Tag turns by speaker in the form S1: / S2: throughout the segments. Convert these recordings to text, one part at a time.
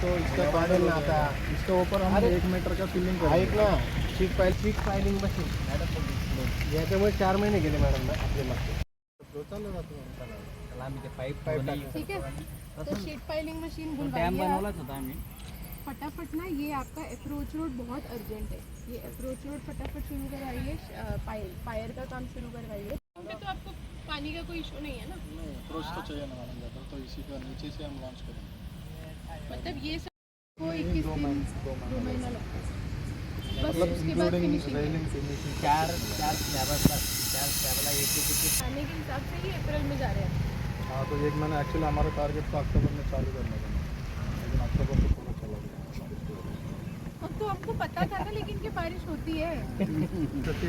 S1: तो इसका
S2: बढ़ेल ना आता
S1: इसके ऊपर हम एक मीटर का फिलिंग
S2: ऐक ना sheet file sheet filing machine याच्यामुळे चार महिने गेले मॅडम ना आपले मागचे
S1: चालू राहतो
S3: आम्ही ते पाईप
S2: पाईप
S4: ठीक है। तो शीट फाइलिंग मशीन
S3: डॅम। बनवलाच होता आम्ही
S4: फटाफट ना ये आपका अप्रोच रोड बहुत अर्जेंट है। ये अप्रोच रोड फटाफट शुरू करवाइए पायर पायर का काम शुरू करवाइए। पे तो आपको पानी का कोई इशू नहीं है ना?
S1: अप्रोच तो चाहिए ना मैडम तो इसी का नीचे से हम लॉन्च करेंगे।
S4: मतलब ये सबको इक्कीस दिन
S1: दो महीना
S4: लगता है।
S1: मतलब इंक्लूडिंग रेलिंग फिनिशिंग
S3: चार चार स्लॅब असतात चार स्लॅबला एक एक एक
S4: आने के हिसाब से ही अप्रैल में जा रहे हैं।
S1: हाँ तो एक महीना एक्चुअली हमारा टारगेट था अक्टूबर में चालू करने का लेकिन अक्टूबर से पूरा चला गया।
S4: अब तो आपको पता था ना लेकिन कि बारिश होती है।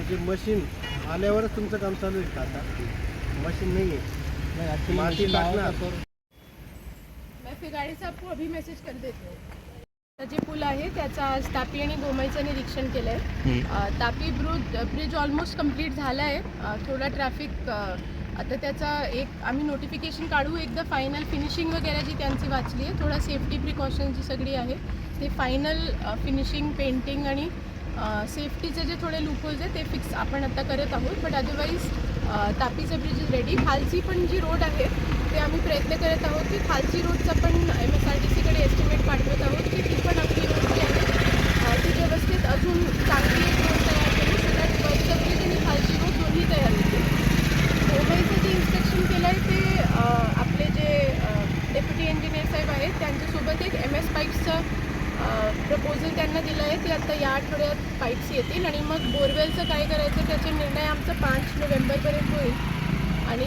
S2: ते मशीन आल्यावरच तुमचं काम चालू आहे का आता मशीन नाही आहे
S1: मशीन
S2: टाकणार.
S4: फिर गाडी अभी मेसेज कर देते हूँ. जे पूल आहे त्याचा आज तापी आणि गोमाईचं निरीक्षण केलं आहे Tapi bridge bridge almost complete झाला आहे थोडा ट्रॅफिक आता त्याचा एक आम्ही नोटिफिकेशन काढू एकदा फायनल फिनिशिंग वगैरे जी त्यांची वाचली आहे. थोडा सेफ्टी प्रिकॉशन जी सगळी आहे ते फायनल फिनिशिंग पेंटिंग आणि सेफ्टीचे जे थोडे लूपहोल्स आहे ते फिक्स आपण आता करत आहोत. बट अदरवाईज तापीचं ब्रिज इज रेडी खालची पण जी रोड आहे ते आम्ही प्रयत्न करत आहोत की खालची रोडचा पण एम एस आर टी सीकडे एस्टिमेट पाठवत आहोत की ती पण आपली रोड जी आहे ती व्यवस्थित अजून चांगली एक रोड तयार करून सगळ्यात दॅट वरचं आणि खालची रोड दोन्ही तयार होते मुंबईचं जे इन्स्पेक्शन केलं आहे ते आपले जे डेप्युटी इंजिनियर साहेब आहेत त्यांच्यासोबत एक एम एस पाईप्सचं प्रपोजल त्यांना दिलं आहे ते आता या आठवड्यात पाईप्स येतील आणि मग बोरवेलचं काय करायचं त्याचा निर्णय आमचा पाच नोव्हेंबरपर्यंत होईल. आणि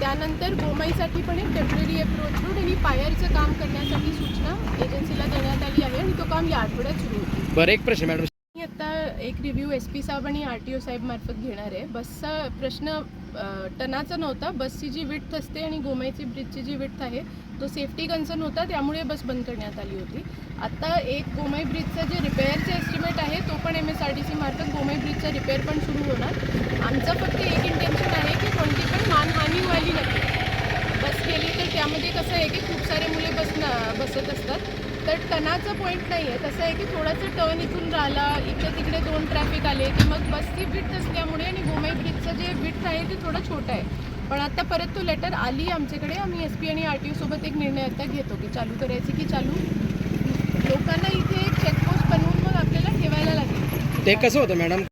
S4: त्यानंतर गोमाईसाठी पण एक टेंपररी अप्रोच रोड आणि पायरचं काम करण्यासाठी सूचना एजन्सीला देण्यात आली आहे आणि तो काम या आठवड्यात सुरू होईल
S5: बरं एक प्रश्न मॅडम.
S4: मी आता एक रिव्ह्यू एस पी साहेब आणि आर टी ओ साहेब मार्फत घेणार आहे. बसचा प्रश्न टनाचा नव्हता. बसची जी विड्थ असते आणि गोमाईची ब्रिजची जी विड्थ आहे तो सेफ्टी कन्सर्न होता. त्यामुळे बस बंद करण्यात आली होती. आता एक गोमाई ब्रिजचं जे रिपेअरचं एस्टिमेट आहे तो पण M S R T C मार्फत गोमाई ब्रिजचा रिपेअर पण सुरू होणार. आमचं फक्त एक इंटेन्शन आहे की कोणती पण मानहानी व्हायली नाही बस म्हणजे कसं आहे की खूप सारे मुले बस बसत असतात. तर टनाचा पॉईंट नाही आहे कसं आहे की थोडासा टर्न इथून राहिला इकडे तिकडे दोन ट्रॅफिक आले की मग बसची विड्थ असल्यामुळे आणि गोमाई ब्रिजचं जे विड्थ आहे ते थोडं छोटं आहे. पण आता परत तो लेटर आली आमच्याकडे आम्ही एस पी आणि आर टी सोबत एक निर्णय आता घेतो की चालू करायची की चालू. लोकांना इथे एक चेकपोस्ट बनवून मग आपल्याला ठेवायला लागेल.
S5: ते कसं होतं मॅडम?